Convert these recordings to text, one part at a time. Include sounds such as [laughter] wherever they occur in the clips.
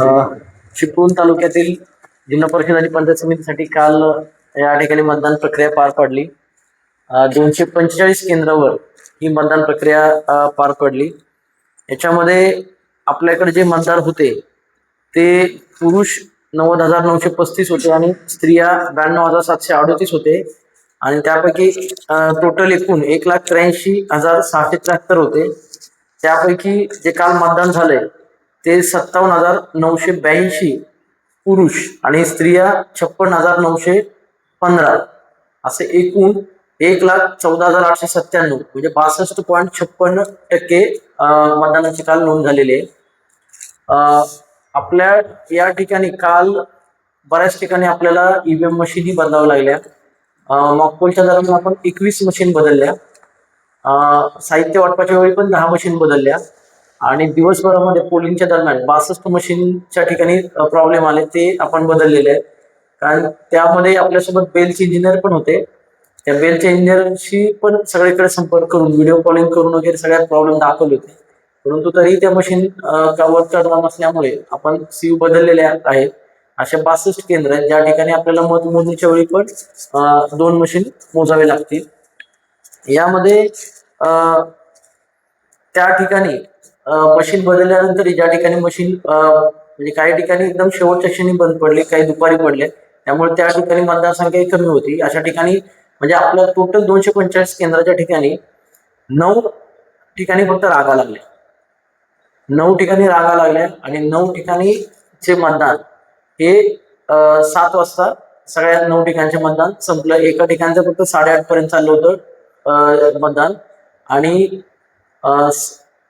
चिपळूण तालुक्यातील जिल्हा परिषद आणि पंचायत समितीसाठी काल या ठिकाणी मतदान प्रक्रिया पार पडली. दोनशे पंचेचाळीस केंद्रावर ही मतदान प्रक्रिया पार पडली. याच्यामध्ये आपल्याकडे जे मतदार होते ते पुरुष नव्वद हजार नऊशे पस्तीस होते आणि स्त्रिया ब्याण्णव हजार सातशे अडोतीस होते आणि त्यापैकी टोटल एकूण एक लाख त्र्याऐंशी हजार सहाशे त्र्याहत्तर होते. त्यापैकी जे काल मतदान झालंय ते सत्तावन्न हजार नऊशे ब्याऐंशी पुरुष आणि स्त्रिया छप्पन हजार नऊशे पंधरा. असे एकूण एक लाख चौदा हजार आठशे सत्त्याण्णव म्हणजे बासष्ट पॉईंट छप्पन्न टक्के मतदानाची काल नोंद झालेली आहे. आपल्या या ठिकाणी काल बऱ्याच ठिकाणी आपल्याला ईव्हीएम मशीनही बदलाव्या लागल्या. मॉकपोलच्या दरम्यान आपण एकवीस मशीन बदलल्या. साहित्य वाटपाच्या वेळी पण दहा मशीन बदलल्या. आणि दिवसभरामध्ये पोलिंगच्या दरम्यान बासष्ट मशीनच्या ठिकाणी प्रॉब्लेम आले ते आपण बदललेले आहे कारण त्यामध्ये आपल्यासोबत बेलचे इंजिनियर पण होते. त्या बेलच्या इंजिनियरशी पण सगळीकडे संपर्क करून व्हिडिओ कॉलिंग करून वगैरे सगळ्यात प्रॉब्लेम दाखवले होते. परंतु तरी त्या मशीन वर्क करणार नसल्यामुळे आपण सीव बदललेले आहेत अशा बासष्ट केंद्र आहेत ज्या ठिकाणी आपल्याला मतमोजणीच्या वेळी पण दोन मशीन मोजावे लागतील. यामध्ये त्या ठिकाणी मशीन बदलल्यानंतर ज्या ठिकाणी मशीन म्हणजे काही ठिकाणी एकदम शेवटच्या क्षणी बंद पडले काही दुपारी पडले त्यामुळे त्या ठिकाणी मतदारसंख्या कमी होती. अशा ठिकाणी म्हणजे आपल्या टोटल दोनशे पंचेचाळीस केंद्राच्या ठिकाणी नऊ ठिकाणी फक्त रागा लागले नऊ ठिकाणी रागा लागल्या आणि नऊ ठिकाणी चे मतदान हे सात वाजता सगळ्या नऊ ठिकाणचे मतदान संपलं. एका ठिकाणचं फक्त साडेआठ पर्यंत चाललं होतं मतदान. आणि अं,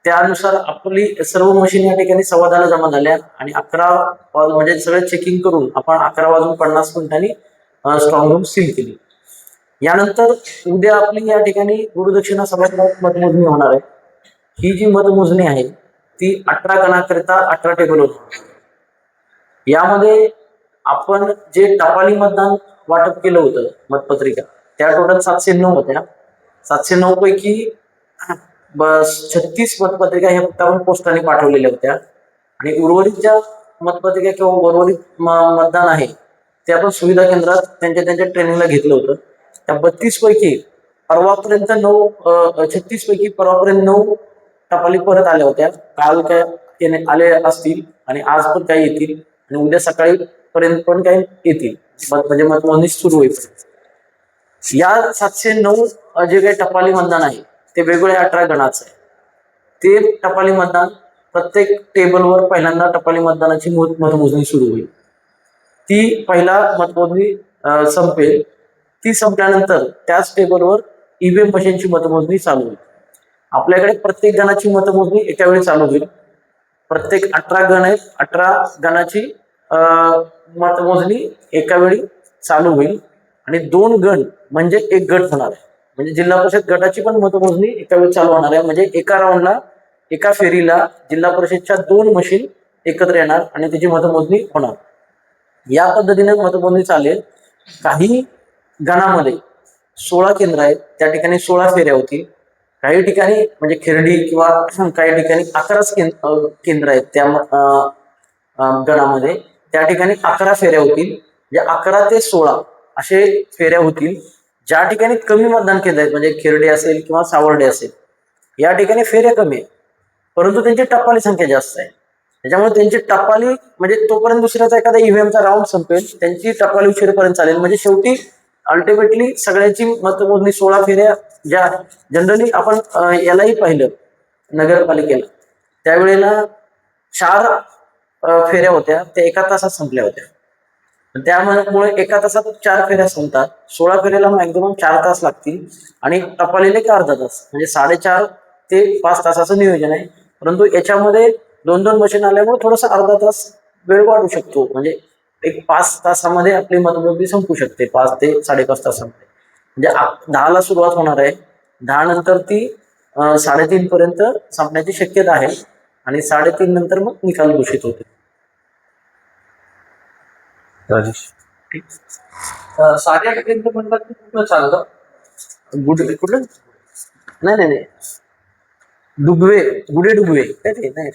त्यानुसार आपली सर्व मशीन या ठिकाणी सव्वा दहाला जमा झाल्या आणि अकरा वाज- म्हणजे सगळं चेकिंग करून आपण अकरा वाजून पन्नास मिनिटांनी स्ट्रॉंग रूम सील केली. यानंतर उद्या आपली या ठिकाणी गुरुदक्षिणा सभागृहात मतमोजणी होणार आहे. ही जी मतमोजणी आहे ती अठरा गणाकरिता अठरा टेबल होती यामध्ये आपण जे टपाली मतदान वाटप केलं होतं मतपत्रिका त्या टोटल सातशे नऊ होत्या. सातशे नऊ पैकी छत्तीस मतपत्रिका ह्या फक्त आपण पोस्टाने पाठवलेल्या होत्या. आणि उर्वरित ज्या मतपत्रिका किंवा उर्वरित मतदान आहे ते आपण सुविधा केंद्रात त्यांच्या त्यांच्या ट्रेनिंगला घेतलं होतं. त्या बत्तीस पैकी परवापर्यंत नऊ छत्तीस पैकी परवापर्यंत नऊ टपाली परत आल्या होत्या. काल काय त्याने आले असतील आणि आज पण काही येतील आणि उद्या सकाळी पर्यंत पण काही येतील. म्हणजे मतमोजणी सुरू होईल. या सातशे नऊ जे काही टपाली मतदान आहे ते वेगवेगळ्या अठरा गणाचं आहे. ते टपाली मतदान प्रत्येक टेबलवर पहिल्यांदा टपाली मतदानाची मतमोजणी सुरू होईल. ती पहिला मतमोजणी संपेल. ती संपल्यानंतर त्याच टेबलवर ईव्हीएम मशीनची मतमोजणी चालू होईल. आपल्याकडे प्रत्येक गणाची मतमोजणी एका वेळी चालू होईल. प्रत्येक अठरा गण आहेत अठरा गणाची मतमोजणी एका वेळी चालू होईल. आणि दोन गण म्हणजे एक गट होणार आहे. म्हणजे जिल्हा परिषद गटाची पण मतमोजणी एका वेळी चालू होणार आहे. म्हणजे एका राऊंडला एका फेरीला जिल्हा परिषदच्या दोन मशीन एकत्र येणार आणि त्याची मतमोजणी होणार. या पद्धतीने मतमोजणी चालेल. काही गणामध्ये सोळा केंद्र आहेत. त्या ठिकाणी सोळा फेऱ्या होतील. काही ठिकाणी म्हणजे खिरडी किंवा [clears throat] काही ठिकाणी अकराच केंद्र आहेत त्या गणामध्ये. त्या ठिकाणी अकरा फेऱ्या होतील. म्हणजे अकरा ते सोळा असे फेऱ्या होतील. ज्या ठिकाणी कमी मतदान केंद्र आहेत म्हणजे खिरडे असेल किंवा सावर्डे असेल या ठिकाणी फेऱ्या कमी आहेत. परंतु त्यांची टपाली संख्या जास्त आहे. त्याच्यामुळे त्यांची टपाली म्हणजे तोपर्यंत दुसऱ्याचा एखादा ईव्हीएमचा राऊंड संपेल त्यांची टपाली उशीरपर्यंत चालेल. म्हणजे शेवटी अल्टिमेटली सगळ्यांची मतमोजणी सोळा फेऱ्या ज्या जनरली आपण यालाही पाहिलं नगरपालिकेला. त्यावेळेला चार फेऱ्या होत्या त्या एका तासात संपल्या होत्या. त्यामुळे एका तासात चार फेऱ्या संपतात सोळा फेऱ्याला मॅक्झिमम चार तास लागतील. आणि टपालीला एक अर्धा तास म्हणजे साडेचार ते पाच तासाचं नियोजन आहे. परंतु याच्यामध्ये दोन दोन मशीन आल्यामुळे थोडासा अर्धा तास वेळ वाढू शकतो. म्हणजे एक पाच तासामध्ये आपली मतमोजणी संपू शकते पाच ते साडेपाच तासामध्ये. म्हणजे दहाला सुरुवात होणार आहे. दहा नंतर ती साडेतीन पर्यंत संपण्याची शक्यता आहे. आणि साडेतीन नंतर मग निकाल घोषित होते. राजेश. साध्या केंद्र म्हणतात की कुठं चाललं गुड कुठलं? नाही नाही नाही. डुबवे गुडे डुबवे काय ते नाही.